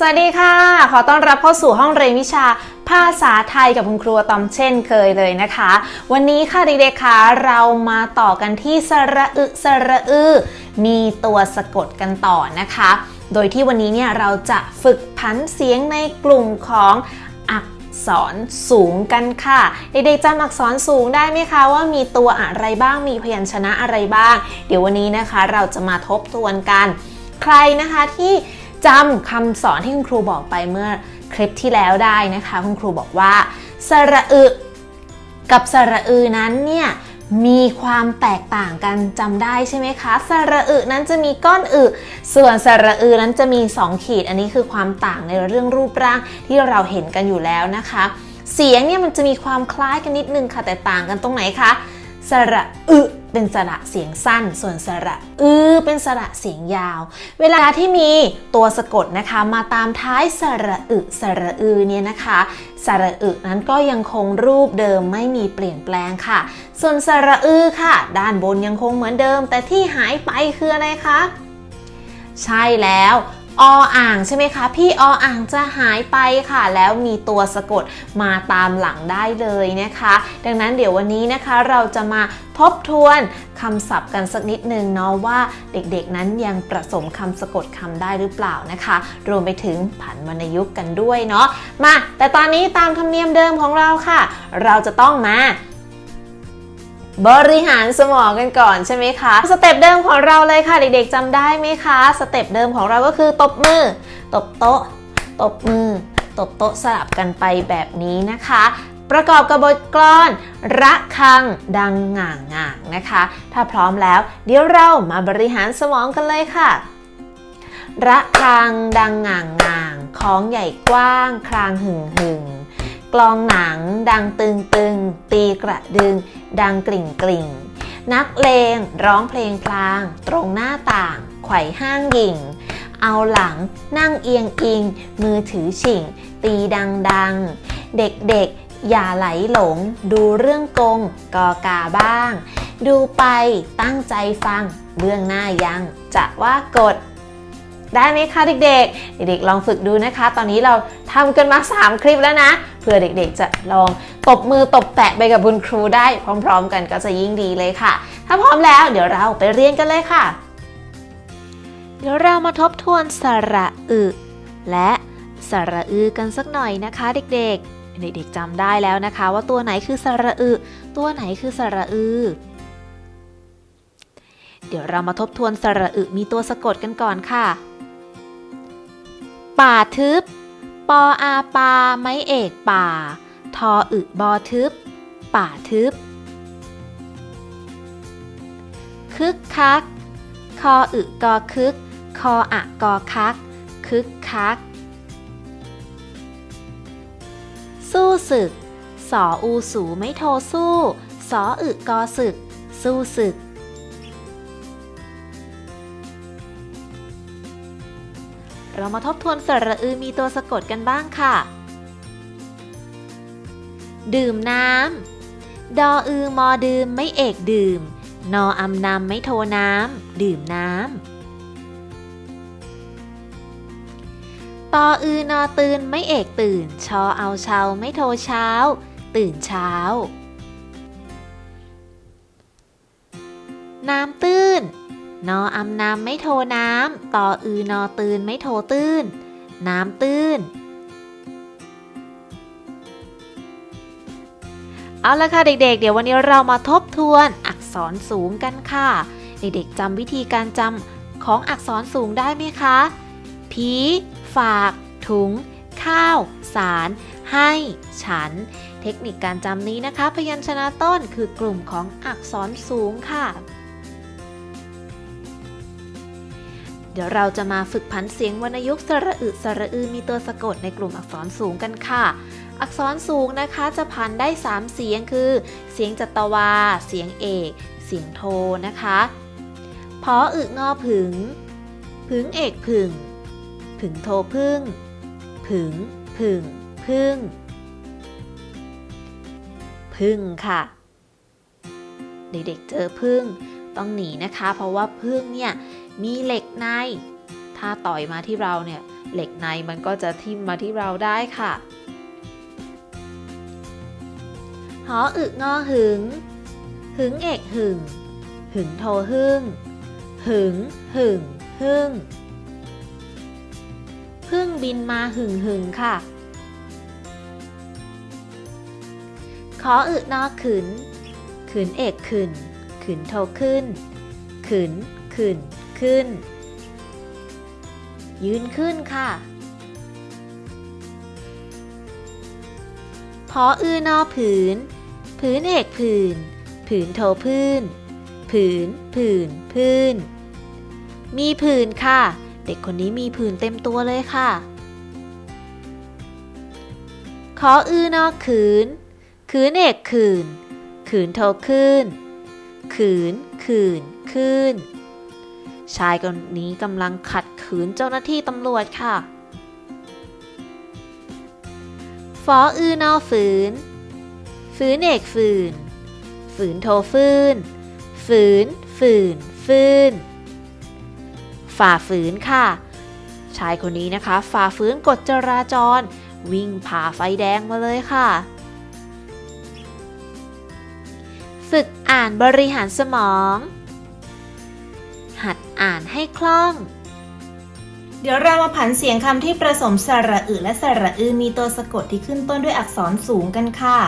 สวัสดีค่ะ ขอต้อนรับเข้าสู่ห้องเรียนวิชาภาษาไทยกับคุณครูตอมเช่นเคยเลยนะคะ วันนี้ค่ะเด็กๆคะเรามาต่อกันที่สระอึสระอึมีตัวสะกดกันต่อนะคะ โดยที่วันนี้เนี่ยเราจะฝึกพันเสียงในกลุ่มของอักษรสูงกันค่ะเด็กๆจำอักษรสูงได้ไหมคะว่ามีตัวอะไรบ้างมีพยัญชนะอะไรบ้าง เดี๋ยววันนี้นะคะเราจะมาทบทวนกัน ใครนะคะที่ จำคำสอนที่คุณครูบอกไปเมื่อคลิปที่แล้วได้นะคะ คุณครูบอกว่าสระอึ กับสระอือนั้นเนี่ยมีความแตกต่างกันจำได้ใช่ไหมคะสระอึนั้นจะมีก้อนอึ ส่วนสระอือนั้นจะมี 2 ขีด อันนี้คือความต่างในเรื่องรูปร่างที่เราเห็นกันอยู่แล้วนะคะ เสียงเนี่ยมันจะมีความคล้ายกันนิดนึงค่ะแต่ต่างกันตรงไหนคะ สระอึเป็นสระเสียงสั้น ส่วนสระอือเป็นสระเสียงยาว เวลาที่มีตัวสะกดนะคะ มาตามท้ายสระอึสระอือเนี่ยนะคะสระอึนั้นก็ยังคงรูปเดิมไม่มีเปลี่ยนแปลงค่ะ ส่วนสระอือค่ะ ด้านบนยังคงเหมือนเดิม แต่ที่หายไปคืออะไรคะ ใช่แล้ว ออ่างใช่ไหมคะ พี่ออ่างจะหายไปค่ะ แล้วมีตัวสะกดมาตามหลังได้เลยนะคะ ดังนั้นเดี๋ยววันนี้นะคะเราจะมาทบทวนคำศัพท์กันสักนิดนึงเนาะว่าเด็กๆนั้นยังประสมคำสะกดคำได้หรือเปล่านะคะ รวมไปถึงผันวรรณยุกต์กันด้วยเนาะมา แต่ตอนนี้ตามธรรมเนียมเดิมของเราค่ะ เราจะต้องมา บริหารสมองกันก่อนใช่ไหมคะ สเต็ปเดิมของเราเลยค่ะ เด็กๆจำได้ไหมคะ สเต็ปเดิมของเราก็คือตบมือ ตบโต๊ะ ตบมือ ตบโต๊ะสลับกันไปแบบนี้นะคะ ประกอบกับบทกลอนระฆังดังหง่างงางนะคะ ถ้าพร้อมแล้ว เดี๋ยวเรามาบริหารสมองกันเลยค่ะระฆังดังหง่างงางของใหญ่กว้างครางหึ่งหึงกลองหนังดังตึงตึง ตีกระดึง ดังกลิ่งกลิ่ง นักเลงร้องเพลงพลาง ตรงหน้าต่าง ไขว่ห้างหยิ่งเอาหลังนั่งเอียงอิง มือถือฉิ่ง ตีดังดัง เด็กๆ อย่าไหลหลง ดูเรื่องกงกอกาบ้าง ดูไปตั้งใจฟัง เบื้องหน้ายังจะว่ากดได้ไหมคะเด็กๆ เด็กๆ ลองฝึกดูนะคะ ตอนนี้เราทำกันมา 3 คลิปแล้วนะ เพื่อเด็กๆ จะลอง ตบมือตบแตะไปกับคุณครูได้พร้อม ๆ กันก็จะยิ่งดีเลยค่ะ ถ้าพร้อมแล้วเดี๋ยวเราไปเรียนกันเลยค่ะ เดี๋ยวเรามาทบทวนสระอึและสระอือกันสักหน่อยนะคะ เด็กๆ เด็กๆจำได้แล้วนะคะ ว่าตัวไหนคือสระอึตัวไหนคือสระอือเดี๋ยวเรามาทบทวนสระอึมีตัวสะกดกันก่อนค่ะ ป่าทึบ ปออาปา ไม้เอกป่า ทออึบอทึบ ป่าทึบ คึกคัก คออึกอคึก คออะกอคัก คึกคัก สู้ศึก สออูสูไม่โทสู้ สออึกอศึก สู้ศึกเรามาทบทวนสระอือมีตัวสะกดกันบ้างค่ะ ดื่มน้ำ ดออือมอดื่มไม่เอกดื่ม นออำนำไม่โทน้ำ ดื่มน้ำตออือนอตื่นไม่เอกตื่น ชอเอาเช้าไม่โทเช้า ตื่นเช้า น้ำตื้น นออำนำไม่โทน้ำต่ออือนอตื่นไม่โทตื้น น้ำตื้น เอาละค่ะเด็กๆเดี๋ยววันนี้เรามาทบทวนอักษรสูงกันค่ะ เด็กๆจำวิธีการจำของอักษรสูงได้ไหมคะ ผี ฝาก ถุง ข้าว สาร ให้ ฉัน เทคนิคการจำนี้นะคะ พยัญชนะต้นคือกลุ่มของอักษรสูงค่ะ เดี๋ยวเราจะมาฝึกพันเสียงวรรณยุกต์สระอึสระอือมีตัวสะกดในกลุ่มอักษรสูงกันค่ะ อักษรสูงนะคะจะพันได้ 3 เสียงคือ เสียงจัตวา เสียงเอก เสียงโทนะคะพออึงอผึงผึงเอกผึงผึงโทพึ่งผึงผึงพึ่งพึ่งค่ะ เด็กๆเจอพึ่งต้องหนีนะคะ เพราะว่าพึ่งเนี่ยมีเหล็กใน ถ้าต่อยมาที่เราเนี่ยเหล็กในมันก็จะทิ่มมาที่เราได้ค่ะ หออึงอหึง หึงเอกหึง หึงโทหึ่งหึงหึงหึ่งพึ่งบินมาหึงหึงค่ะ ขออึนอขืน ขืนเอกขืน ขืนโทขึ้น ขืนขืนขึ้น ยืนขึ้นค่ะพออือนอผืน ผืนเอกผืนผืนโทพื้น ผืน ผืนพื้น มีผืนค่ะ เด็กคนนี้มีผืนเต็มตัวเลยค่ะ ขออือนอกขืน ขืนเอกขืน ขืนโทขึ้น ขืน ขืน ขึ้น ชายคนนี้กำลังขัดขืนเจ้าหน้าที่ตำรวจค่ะฟออือนอฝืน ฝืนเอกฝืน ฝืนโทฟืน ฝืน ฝืน ฝืน ฝ่าฝืนค่ะ ชายคนนี้นะคะ ฝ่าฝืนกฎจราจร วิ่งผ่าไฟแดงมาเลยค่ะ ฝึกอ่านบริหารสมอง หัดอ่านให้คล่องเดี๋ยวเรามาผันเสียงคำที่ประสมสระอึและสระอือมีตัวสะกดที่ขึ้นต้นด้วยอักษรสูงกันค่ะ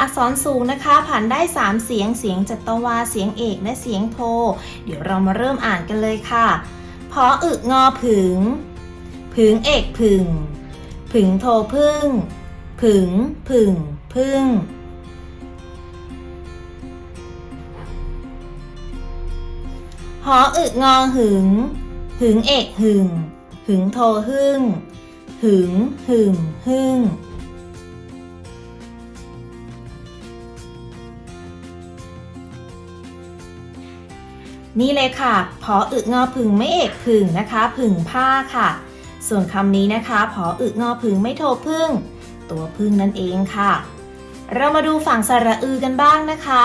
อักษรสูงนะคะผันได้ 3 เสียง เสียงจัตวา เสียงเอกและเสียงโทเดี๋ยวเรามาเริ่มอ่านกันเลยค่ะ พออึงอผึง ผึงเอกผึ่งผึงโทพึ่ง ผึงผึ่งพึ่งหออึงอหึง หึงเอกหึง หึงโทหึ่ง หึงหึงหึ่ง นี่เลยค่ะพออึงอผึ่งไม่เอกผึ่งนะคะผึ่งผ้าค่ะ ส่วนคำนี้นะคะพออึงอผึ่งไม่โทพึ่ง ตัวพึ่งนั่นเองค่ะ เรามาดูฝั่งสระอือกันบ้างนะคะ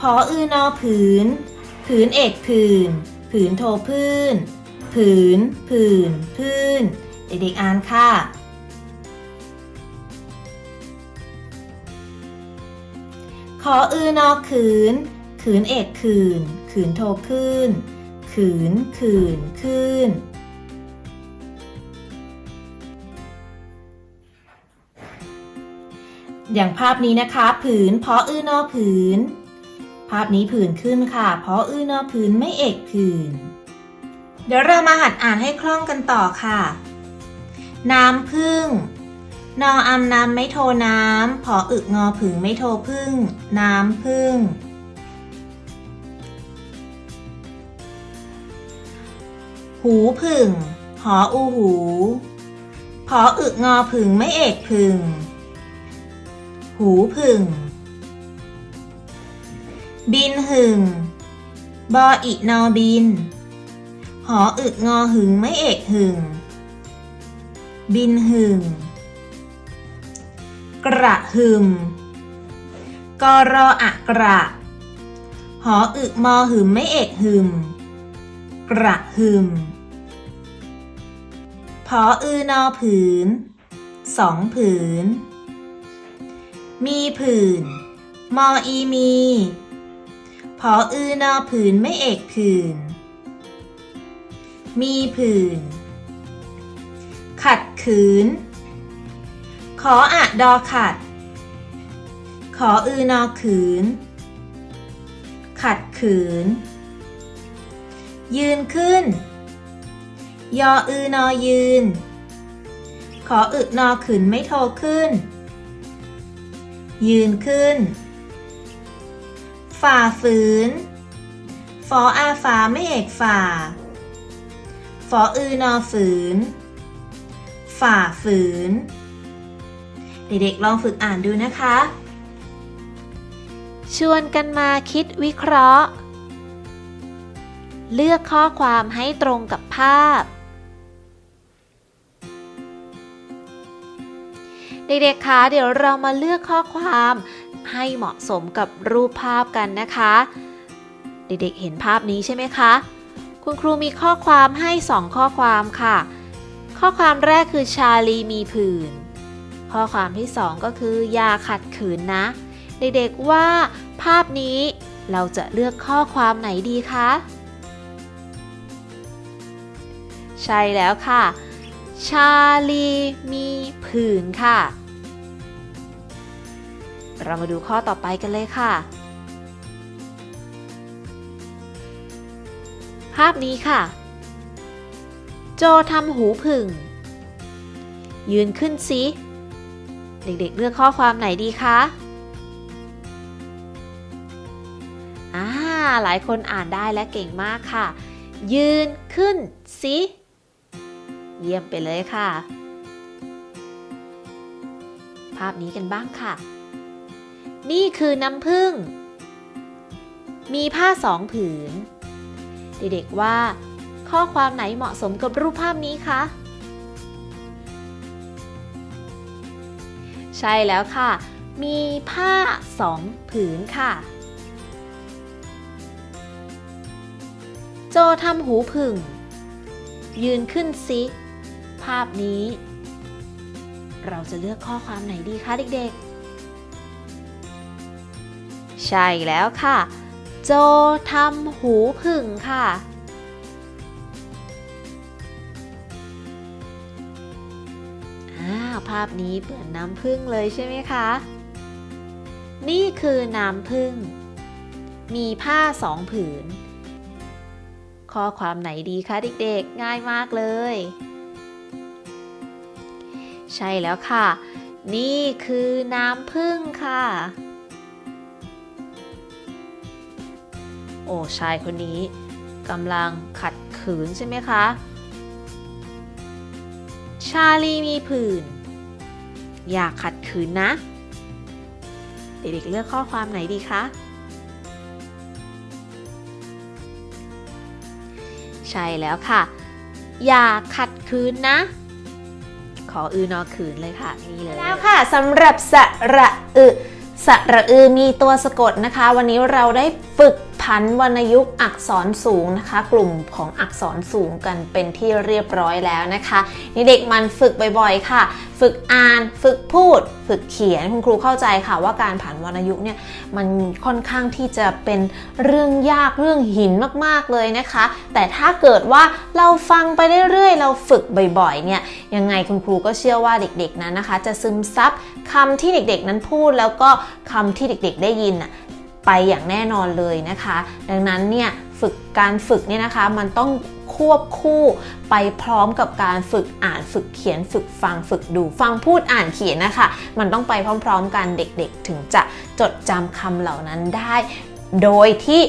พออือนอผืน ผืนเอกผืน ผืนโทพื้น ผืน ผืน พื้น เด็กๆอ่านค่ะขออือนอขืน ขืนเอกขืน ขืนโทขึ้น ขืนขืนขึ้น อย่างภาพนี้นะคะ ผืนเพาะอื้อนอผืน ภาพนี้ผืนขึ้นค่ะ เพาะอื้อนอผืนไม่เอกผืน เดี๋ยวเรามาหัดอ่านให้คล่องกันต่อค่ะ น้ำพึ่งนออำน้ำไม่โทน้ำ พออึกงอผึ่งไม่โทพึ่ง น้ำพึ่ง หูผึ่ง หออูหู พออึกงอผึ่งไม่เอกผึ่ง หูผึ่ง บินหึงบออินอบิน หออึกงอหึงไม่เอกหึงบินหึงกระหึมกอรออะกระ หออึกมอหึมไม่เอกหึม กระหึม ออือนอผืนสองผืน มีผืนมออีมีพออือนอผืนไม่เอกผืนมีผืนขัดขืน ขออะดอขัด ขออือนอขืน ขัดขืน ยืนขึ้น ยออือนอยืน ขออึนอขืนไม่โทขึ้น ยืนขึ้น ฝ่าฝืนฟออาฟ้าไม่เอกฝ่าฟออือนอฝืน ฝ่าฝืน เด็กๆลองฝึกอ่านดูนะคะ ชวนกันมาคิดวิเคราะห์เลือกข้อความให้ตรงกับภาพ เด็กๆคะเดี๋ยวเรามาเลือกข้อความให้เหมาะสมกับรูปภาพกันนะคะ เด็กๆเห็นภาพนี้ใช่ไหมคะ คุณครูมีข้อความให้ 2 ข้อความค่ะ ข้อความแรกคือชาลีมีผื่น ข้อความที่สองก็คืออย่าขัดขืนนะ เด็กๆว่าภาพนี้เราจะเลือกข้อความไหนดีคะ ใช่แล้วค่ะ ชาลีมีผื่นค่ะ เรามาดูข้อต่อไปกันเลยค่ะ ภาพนี้ค่ะ โจทำหูผึ่ง ยืนขึ้นสิเด็กๆ เลือกข้อความไหนดีคะอ่าหลายคนอ่านได้และเก่งมากค่ะ ยืนขึ้นสิ เยี่ยมไปเลยค่ะ ภาพนี้กันบ้างค่ะ นี่คือน้ำผึ้ง มีผ้าสองผืน เด็กๆว่าข้อความไหนเหมาะสมกับรูปภาพนี้คะ ใช่แล้วค่ะ มีผ้าสองผืนค่ะ โจทำหูผึ่ง ยืนขึ้นซิ ภาพนี้ เราจะเลือกข้อความไหนดีคะเด็กๆ ใช่แล้วค่ะ โจทำหูผึ่งค่ะ ภาพนี้เหมือนน้ำผึ้งเลยใช่ไหมคะ นี่คือน้ำผึ้ง มีผ้าสองผืน ข้อความไหนดีคะเด็กๆ ง่ายมากเลย ใช่แล้วค่ะ นี่คือน้ำผึ้งค่ะ โอ้ชายคนนี้กำลังขัดขืนใช่ไหมคะ ชาลีมีผื่น อย่าขัดขืนนะ เด็กๆเลือกข้อความไหนดีคะใช่แล้วค่ะ อย่าขัดขืนนะ ขออือนอขืนเลยค่ะนี่เลยแล้วค่ะสำหรับสระอึสระอือมีตัวสะกดนะคะ วันนี้เราได้ฝึก พันวรรณยุกต์อักษรสูงนะคะ กลุ่มของอักษรสูงกันเป็นที่เรียบร้อยแล้วนะคะ นี่เด็กมันฝึกบ่อยๆ ค่ะ ฝึกอ่านฝึกพูด ฝึกเขียนคุณครูเข้าใจค่ะ ว่าการผันวรรณยุกต์เนี่ยมันค่อนข้างที่จะเป็นเรื่องยากเรื่องหินมากๆเลยนะคะ แต่ถ้าเกิดว่าเราฟังไปเรื่อยๆ เราฝึกบ่อยๆเนี่ยยังไงคุณครูก็เชื่อว่าเด็กๆนั้นนะคะ จะซึมซับคำที่เด็กๆนั้นพูดแล้วก็คำที่เด็กๆ ได้ยินน่ะ ไปอย่างแน่นอนเลยนะคะ ดังนั้นเนี่ยฝึกการฝึกเนี่ยนะคะมันต้องควบคู่ไปพร้อมกับการฝึกอ่านฝึกเขียนฝึกฟังฝึกดูฟังพูดอ่านเขียนนะคะ มันต้องไปพร้อม ๆ กันเด็กๆ ถึงจะจดจำคำเหล่านั้นได้ โดยที่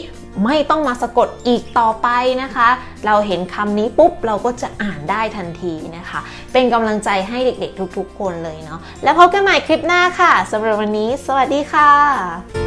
ไม่ต้องมาสะกดอีกต่อไปนะคะ เราเห็นคำนี้ปุ๊บเราก็จะอ่านได้ทันทีนะคะ เป็นกำลังใจให้เด็กๆ ทุกๆ คนเลยเนาะแล้วพบกันใหม่คลิปหน้าค่ะสำหรับวันนี้ สวัสดีค่ะ